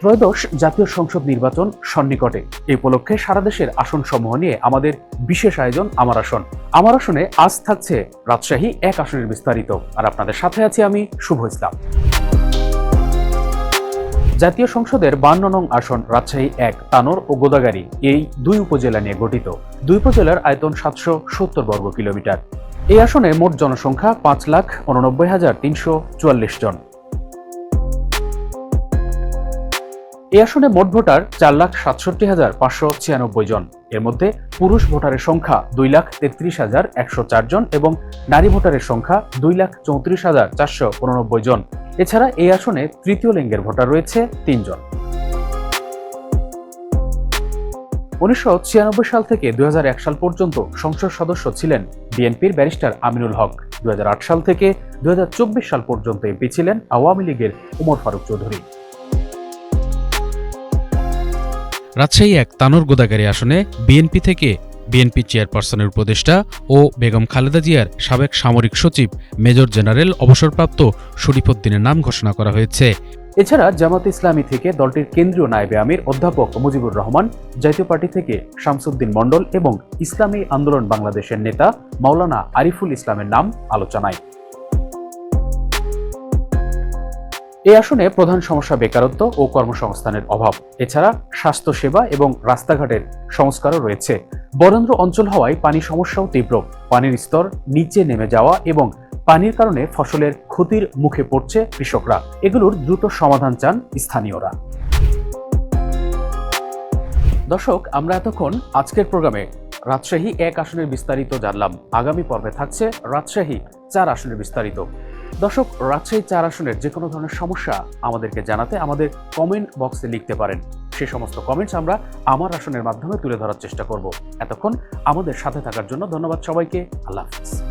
ত্রয়োদশ জাতীয় সংসদ নির্বাচন সন্নিকটে। এই উপলক্ষে সারা দেশের আসন সমূহ নিয়ে আমাদের বিশেষ আয়োজন আমার আসন। আমার আসনে আজ থাকছে রাজশাহী এক আসনের বিস্তারিত। আর আপনাদের সাথে আছি আমি শুভ ইসলাম। জাতীয় সংসদের বান্ন নং আসন রাজশাহী এক, তানোর ও গোদাগাড়ি এই দুই উপজেলা নিয়ে গঠিত। দুই উপজেলার আয়তন সাতশো সত্তর বর্গ কিলোমিটার। এই আসনে মোট জনসংখ্যা পাঁচ লাখ উননব্বই হাজার তিনশো চুয়াল্লিশ জন। এই আসনে মোট ভোটার চার লাখ সাতষট্টি হাজার পাঁচশো ছিয়ানব্বই জন। এর মধ্যে পুরুষ ভোটারের সংখ্যা দুই লাখ তেত্রিশ হাজার একশো চার জন এবং নারী ভোটারের সংখ্যা দুই লাখ চৌত্রিশ হাজার চারশো উননব্বই জন। এছাড়া এই আসনে তৃতীয় লিঙ্গের ভোটার রয়েছে তিনজন উনিশশো ছিয়ানব্বই সাল থেকে দুই হাজার এক সাল পর্যন্ত সংসদ সদস্য ছিলেন বিএনপির ব্যারিস্টার আমিনুল হক। দুই হাজার আট সাল থেকে দুই হাজার চব্বিশ সাল পর্যন্ত এমপি ছিলেন আওয়ামী লীগের উমর ফারুক চৌধুরী। রাজশাহী এক তানোর গোদাগাড়ি আসনে বিএনপি থেকে বিএনপি চেয়ারপারসনের উপদেষ্টা ও বেগম খালেদা জিয়ার সাবেক সামরিক সচিব মেজর জেনারেল অবসরপ্রাপ্ত শরীফুদ্দিনের নাম ঘোষণা করা হয়েছে। এছাড়া জামাত ইসলামী থেকে দলটির কেন্দ্রীয় নায়েবে আমির, অধ্যাপক মুজিবুর রহমান, জাতীয় পার্টি থেকে শামসুদ্দিন মণ্ডল এবং ইসলামী আন্দোলন বাংলাদেশের নেতা মাওলানা আরিফুল ইসলামের নাম আলোচনায়। এই আসনে প্রধান সমস্যা বেকারত্ব ও কর্মসংস্থানের অভাব। এছাড়া স্বাস্থ্যসেবা এবং রাস্তাঘাটের সংস্কারও রয়েছে। বরেন্দ্র অঞ্চল হওয়ায় পানি সমস্যাও তীব্র। পানির স্তর নিচে নেমে যাওয়া এবং পানির কারণে ফসলের ক্ষতির মুখে পড়ছে কৃষকরা। এগুলোর দ্রুত সমাধান চান স্থানীয়রা। দর্শক, আমরা এতক্ষণ আজকের প্রোগ্রামে রাজশাহী এক আসনের বিস্তারিত জানলাম। আগামী পর্বে থাকছে রাজশাহী চার আসনের বিস্তারিত। দর্শক, রাজশাহী চার আসনের যে কোনো ধরনের সমস্যা আমাদেরকে জানাতে আমাদের কমেন্ট বক্সে লিখতে পারেন। সে সমস্ত কমেন্টস আমরা আমার আসনের মাধ্যমে তুলে ধরার চেষ্টা করব। এতক্ষণ আমাদের সাথে থাকার জন্য ধন্যবাদ সবাইকে। আল্লাহ হাফিজ।